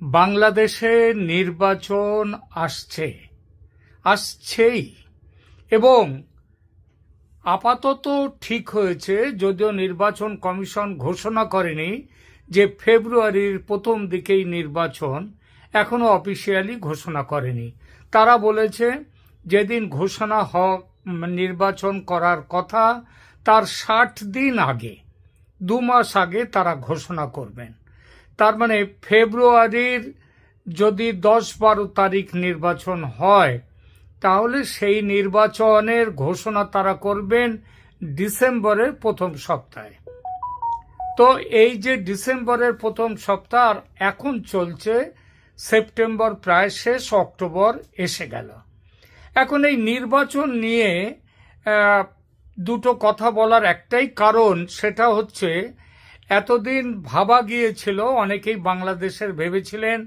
বাংলাদেশে নির্বাচন আসছে, আসছেই। এবং আপাতত ঠিক হয়েছে, যদিও নির্বাচন কমিশন ঘোষণা করেনি যে ফেব্রুয়ারির প্রথম দিকেই নির্বাচন এখনও অফিসিয়ালি ঘোষণা করেনি। তারা বলেছে, যেদিন ঘোষণা হ নির্বাচন করার কথা, তার ষাট দিন আগে, দু মাস আগে তারা ঘোষণা করবেন। তার মানে ফেব্রুয়ারির যদি দশ বারো তারিখ নির্বাচন হয়, তাহলে সেই নির্বাচনের ঘোষণা তারা করবেন ডিসেম্বরের প্রথম সপ্তাহে। তো এই যে ডিসেম্বরের প্রথম সপ্তাহ এখন চলছে, সেপ্টেম্বর প্রায় শেষ, অক্টোবর এসে গেল। এখন এই নির্বাচন নিয়ে দুটো কথা বলার একটাই কারণ, সেটা হচ্ছে এতদিন ভাবা গিয়েছিল, অনেকেই বাংলাদেশের ভেবেছিলেন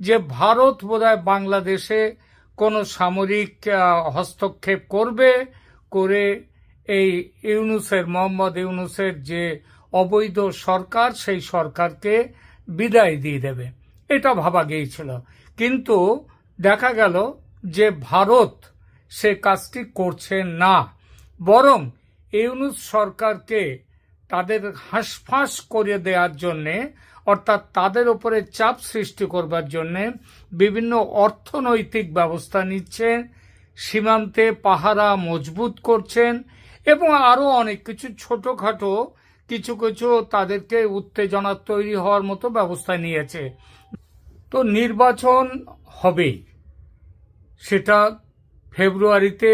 যে ভারত বোধহয় বাংলাদেশে কোনো সামরিক হস্তক্ষেপ করবে করে এই ইউনুসের, মোহাম্মদ ইউনুসের যে অবৈধ সরকার, সেই সরকারকে বিদায় দিয়ে দেবে। এটা ভাবা গিয়েছিল। কিন্তু দেখা গেল যে ভারত সে কাজটি করছে না, বরং ইউনুস সরকারকে তাদের হাঁসফাঁস করে দেওয়ার জন্যে, অর্থাৎ তাদের উপরে চাপ সৃষ্টি করবার জন্যে বিভিন্ন অর্থনৈতিক ব্যবস্থা নিচ্ছেন, সীমান্তে পাহারা মজবুত করছেন এবং আরও অনেক কিছু ছোটোখাটো কিছু কিছু তাদেরকে উত্তেজনা তৈরি হওয়ার মতো ব্যবস্থা নিয়েছে। তো নির্বাচন হবেই। সেটা ফেব্রুয়ারিতে,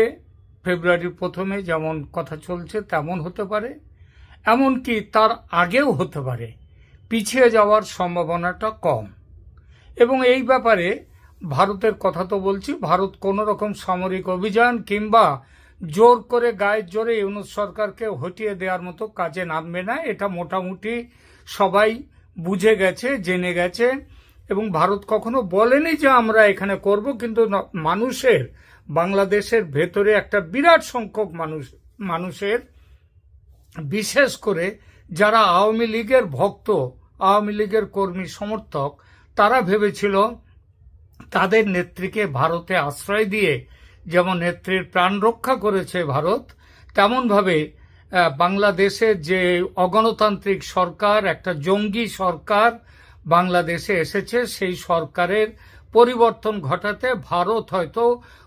ফেব্রুয়ারির প্রথমে যেমন কথা চলছে তেমন হতে পারে। এমনকি তার আগেও হতে পারে। পিছিয়ে যাওয়ার সম্ভাবনাটা কম। এবং এই ব্যাপারে ভারতের কথা তো বলছি, ভারত কোনো রকম সামরিক অভিযান কিংবা জোর করে গায়ের জোরে ইউনুস সরকারকে হটিয়ে দেওয়ার মতো কাজে নামবে না, এটা মোটামুটি সবাই বুঝে গেছে, জেনে গেছে। এবং ভারত কখনো বলেনি যে আমরা এখানে করব, কিন্তু মানুষের, বাংলাদেশের ভেতরে একটা বিরাট সংখ্যক মানুষ মানুষের বিশেষ করে যারা আওয়ামী লীগের ভক্ত, আওয়ামী লীগের কর্মী, সমর্থক, তারা ভেবেছিল তাদের নেত্রীকে ভারতে আশ্রয় দিয়ে যেমন নেত্রীর প্রাণ রক্ষা করেছে ভারত, তেমনভাবে বাংলাদেশের যে অগণতান্ত্রিক সরকার, একটা জঙ্গি সরকার বাংলাদেশে এসেছে, সেই সরকারের পরিবর্তন ঘটাতে ভারত হয়তো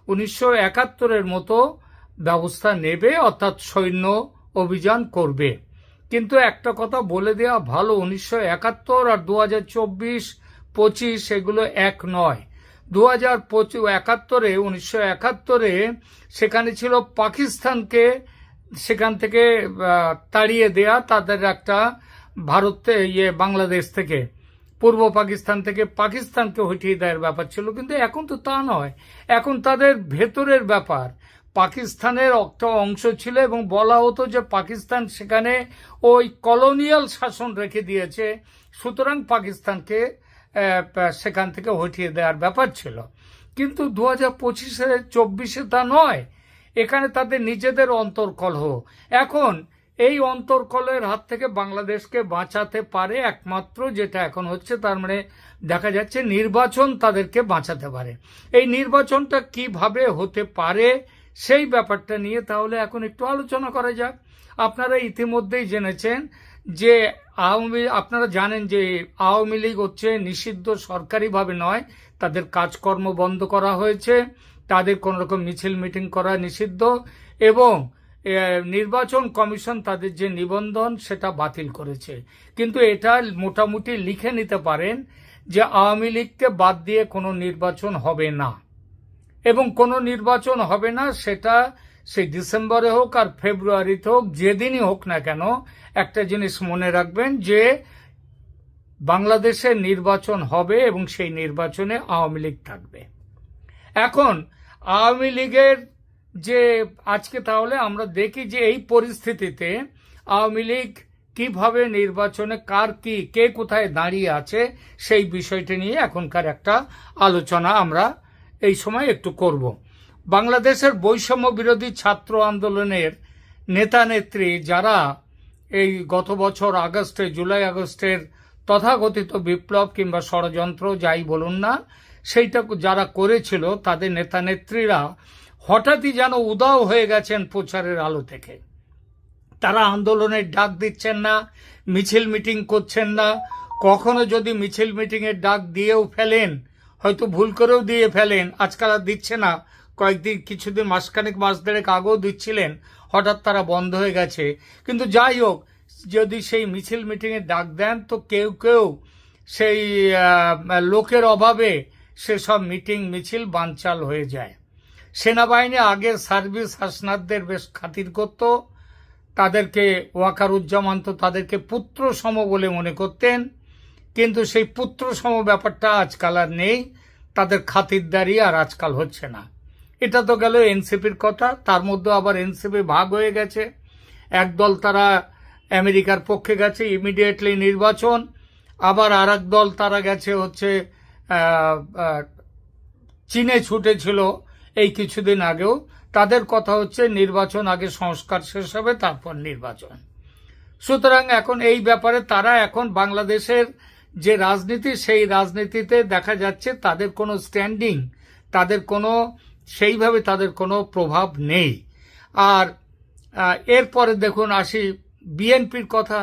উনিশশো একাত্তরের মতো ব্যবস্থা নেবে, অর্থাৎ সৈন্য অভিযান করবে। কিন্তু একটা কথা বলে দেওয়া ভালো, উনিশশো একাত্তর আর দু হাজার চব্বিশ, পঁচিশ এগুলো এক নয়। দু হাজার একাত্তরে, উনিশশো একাত্তরে সেখানে ছিল পাকিস্তানকে, সেখান থেকে তাড়িয়ে দেয়া তাদের একটা ভারত ইয়ে বাংলাদেশ থেকে। পূর্ব পাকিস্তান থেকে পাকিস্তানকে হটিয়ে দেওয়ার ব্যাপার ছিল, কিন্তু এখন তো তা নয়। এখন তাদের ভেতরের ব্যাপার। পাকিস্তানের একটা অংশ ছিল এবং বলা হতো যে পাকিস্তান সেখানে ওই কলোনিয়াল শাসন রেখে দিয়েছে, সুতরাং পাকিস্তানকে সেখান থেকে হটিয়ে দেওয়ার ব্যাপার ছিল। কিন্তু দু হাজার পঁচিশে, চব্বিশে তা নয়, এখানে তাদের নিজেদের অন্তর্কলহ। এখন এই অন্তর্কলের হাত থেকে বাংলাদেশকে বাঁচাতে পারে একমাত্র, যেটা এখন হচ্ছে তার মানে দেখা যাচ্ছে নির্বাচন তাদেরকে বাঁচাতে পারে। এই নির্বাচনটা কীভাবে হতে পারে সেই ব্যাপারটা নিয়ে তাহলে এখন একটু আলোচনা করা যাক। আপনারা ইতিমধ্যেই জেনেছেন যে আওয়ামী, আপনারা জানেন যে আওয়ামী লীগ হচ্ছে নিষিদ্ধ সরকারিভাবে নয়, তাদের কাজকর্ম বন্ধ করা হয়েছে, তাদের কোন রকম মিছিল মিটিং করা নিষিদ্ধ এবং নির্বাচন কমিশন তাদের যে নিবন্ধন সেটা বাতিল করেছে। কিন্তু এটা মোটামুটি লিখে নিতে পারেন যে আওয়ামী লীগকে বাদ দিয়ে কোনো নির্বাচন হবে না। এবং কোনো নির্বাচন হবে না, সেটা সেই ডিসেম্বরে হোক আর ফেব্রুয়ারিতে হোক, যেদিনই হোক না কেন, একটা জিনিস মনে রাখবেন যে বাংলাদেশে নির্বাচন হবে এবং সেই নির্বাচনে আওয়ামী লীগ থাকবে। এখন আওয়ামী লীগের যে আজকে তাহলে আমরা দেখি যে এই পরিস্থিতিতে আওয়ামী লীগ কীভাবে নির্বাচনে কার কি, কে কোথায় দাঁড়িয়ে আছে, সেই বিষয়টি নিয়ে এখনকার একটা আলোচনা আমরা এই সময় একটু করব। বাংলাদেশের বৈষম্য বিরোধী ছাত্র আন্দোলনের নেতা নেত্রী যারা এই গত বছর আগস্টে, জুলাই আগস্টের তথাকথিত বিপ্লব কিংবা ষড়যন্ত্র যাই বলুন না, সেইটা যারা করেছিল, তাদের নেতা নেত্রীরা হঠাৎই যেন উদাও হয়ে গেছেন প্রচারের আলো থেকে। তারা আন্দোলনের ডাক দিচ্ছেন না, মিছিল মিটিং করছেন না, কখনো যদি মিছিল মিটিংয়ের ডাক দিয়েও ফেলেন হয়তো ভুল করেও দিয়ে ফেলেন, আজকাল আর দিচ্ছে না। কয়েকদিন, কিছুদিন, মাসখানেক, মাস দেড়েক আগেও দিচ্ছিলেন, হঠাৎ তারা বন্ধ হয়ে গেছে। কিন্তু যাই হোক, যদি সেই মিছিল মিটিংয়ে ডাক দেন, তো কেউ কেউ সেই লোকের অভাবে সেসব মিটিং, মিছিল বানচাল হয়ে যায়। সেনাবাহিনী আগে সার্ভিস হাসনাদদের বেশ খাতির করত। তাদেরকে ওয়াকারুজ্জামান তো তাদেরকে পুত্র সম বলে মনে করতেন। কিন্তু সেই পুত্র সম ব্যাপারটা আজকাল আর নেই। তাদের খাতিরদারি আর আজকাল হচ্ছে না। এটা তো গেল এনসিপির কথা। তার মধ্যে আবার এনসিপি ভাগ হয়ে গেছে। একদল তারা আমেরিকার পক্ষে গেছে, ইমিডিয়েটলি নির্বাচন। আবার আর দল তারা গেছে হচ্ছে চীনে ছুটেছিল এই কিছুদিন আগেও। তাদের কথা হচ্ছে নির্বাচন আগে সংস্কার শেষ হবে, তারপর নির্বাচন। সুতরাং এখন এই ব্যাপারে তারা এখন বাংলাদেশের যে রাজনীতি, সেই রাজনীতিতে দেখা যাচ্ছে তাদের কোনো স্ট্যান্ডিং তাদের কোনো, সেইভাবে তাদের কোনো প্রভাব নেই। আর এরপরে দেখুন আসি বিএনপির কথা।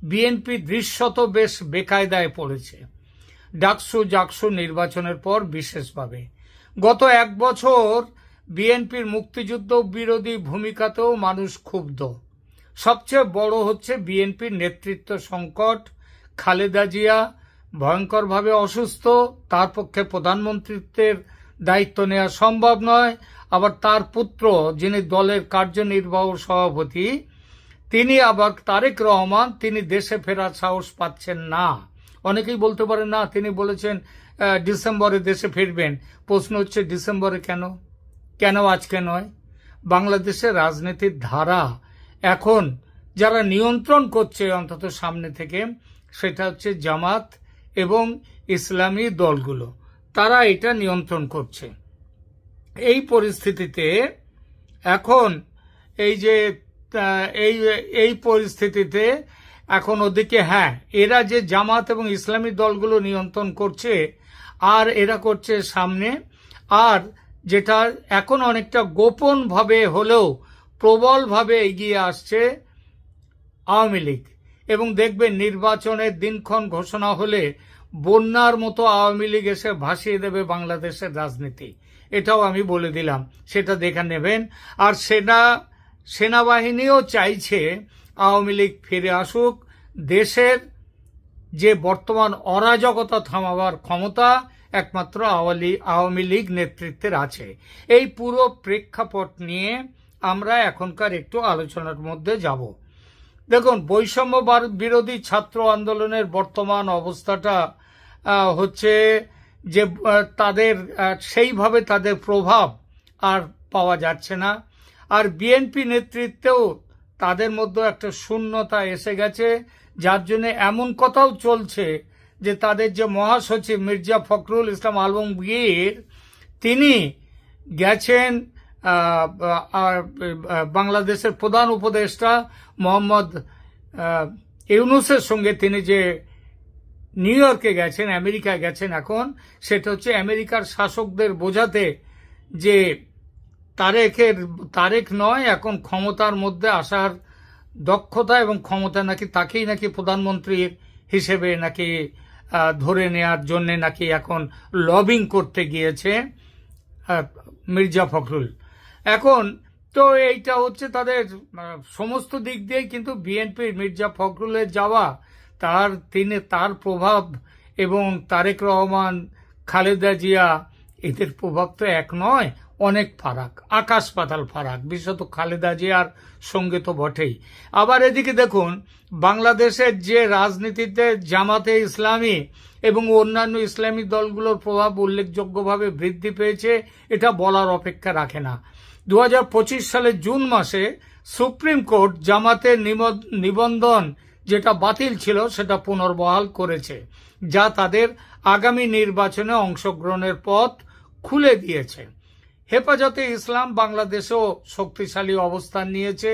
বিএনপি দৃশ্যত বেশ বেকায়দায় পড়েছে। ডাকসু জাকসু নির্বাচনের পর বিশেষভাবে। গত এক বছর বিএনপির মুক্তিযুদ্ধ বিরোধী ভূমিকাতেও মানুষ ক্ষুব্ধ। সবচেয়ে বড় হচ্ছে বিএনপির নেতৃত্ব সংকট খালেদা জিয়া ভয়ঙ্করভাবে অসুস্থ, তার পক্ষে প্রধানমন্ত্রীত্বের দায়িত্ব নেওয়া সম্ভব নয়। আবার তার পুত্র, যিনি দলের কার্যনির্বাহ সভাপতি, তিনি আবার তারেক রহমান, তিনি দেশে ফেরার সাহস পাচ্ছেন না। অনেকেই বলতে পারেন, না, তিনি বলেছেন ডিসেম্বরে দেশে ফিরবেন। প্রশ্ন হচ্ছে, ডিসেম্বরে কেন? কেন আজকে নয়? বাংলাদেশের রাজনীতির ধারা এখন যারা নিয়ন্ত্রণ করছে অন্তত সামনে থেকে সেটা হচ্ছে জামাত এবং ইসলামী দলগুলো। তারা এটা নিয়ন্ত্রণ করছে। এই পরিস্থিতিতে এখন এই যে এই এই পরিস্থিতিতে এখন ওদিকে হ্যাঁ এরা যে জামাত এবং ইসলামী দলগুলো নিয়ন্ত্রণ করছে আর এরা করছে সামনে, আর যেটা এখন অনেকটা গোপনভাবে হলেও প্রবলভাবে এগিয়ে আসছে আওয়ামী লীগ। এবং দেখবেন নির্বাচনের দিনক্ষণ ঘোষণা হলে বন্যার মতো আওয়ামী লীগ এসে ভাসিয়ে দেবে বাংলাদেশের রাজনীতি। এটাও আমি বলে দিলাম, সেটা দেখে নেবেন। আর সেনা, সেনাবাহিনীও চাইছে আওয়ামী লীগ ফিরে আসুক। দেশের যে বর্তমান অরাজকতা থামাবার ক্ষমতা, একমাত্র আওয়ালি, আওয়ামী লীগ নেতৃত্বের আছে। এই পুরো প্রেক্ষাপট নিয়ে আমরা এখনকার একটু আলোচনার মধ্যে যাব। দেখুন, বৈষম্য বিরোধী ছাত্র আন্দোলনের বর্তমান অবস্থাটা হচ্ছে যে তাদের সেইভাবে তাদের প্রভাব আর পাওয়া যাচ্ছে না। আর বিএনপি নেতৃত্বেও তাদের মধ্যে একটা শূন্যতা এসে গেছে, যার জন্য এমন কথাও চলছে যে, তাদের যে মহাসচিব মির্জা ফখরুল ইসলাম আলমগীর, তিনি গেছেন বাংলাদেশের প্রধান উপদেষ্টা মোহাম্মদ ইউনুসের সঙ্গে তিনি যে নিউ ইয়র্কে গেছেন, আমেরিকায় গেছেন এখন, সেটা হচ্ছে আমেরিকার শাসকদের বোঝাতে যে তারেকের তারেক নয়, এখন ক্ষমতার মধ্যে আসার দক্ষতা এবং ক্ষমতা নাকি তাকেই নাকি প্রধানমন্ত্রীর হিসেবে নাকি ধরে নেয়ার জন্য নাকি এখন লবিং করতে গিয়েছে মির্জা ফখরুল। এখন, তো এইটা হচ্ছে তাদের সমস্ত দিক দিয়ে কিন্তু বিএনপির মির্জা ফখরুলের যাওয়া, তার তিনি, তার প্রভাব এবং তারেক রহমান, খালেদা জিয়া, এদের প্রভাব তো এক নয়, অনেক ফারাক, আকাশ পাতাল ফারাক, বিশেষত খালেদা জিয়ার সঙ্গে তো বটেই। আবার এদিকে দেখুন, বাংলাদেশের যে রাজনীতিতে জামাতে ইসলামী এবং অন্যান্য ইসলামী দলগুলোর প্রভাব উল্লেখযোগ্যভাবে বৃদ্ধি পেয়েছে, এটা বলার অপেক্ষা রাখে না। দু হাজার পঁচিশ সালের জুন মাসে সুপ্রিম কোর্ট জামাতের নিবন্ধন যেটা বাতিল ছিল সেটা পুনর্বহাল করেছে, যা তাদের আগামী নির্বাচনে অংশগ্রহণের পথ খুলে দিয়েছে। হেফাজতে ইসলাম বাংলাদেশেও শক্তিশালী অবস্থান নিয়েছে।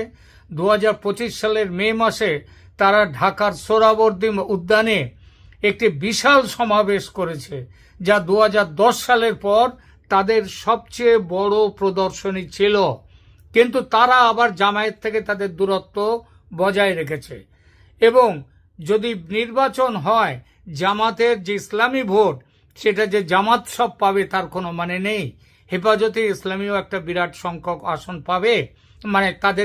দু হাজার পঁচিশ সালের মে মাসে তারা ঢাকার সোহরাবর্দী উদ্যানে একটি বিশাল সমাবেশ করেছে, যা দু হাজার দশ সালের পর তাদের সবচেয়ে বড় প্রদর্শনী ছিল। কিন্তু তারা আবার জামায়াত থেকে তাদের দূরত্ব বজায় রেখেছে। এবং যদি নির্বাচন হয়, জামাতের যে ইসলামী ভোট, সেটা যে জামাত সব পাবে তার কোনো মানে নেই। হেফাজতে ইসলামীও একটা বিরাট সংখ্যক আসন পাবে। মানে তাদের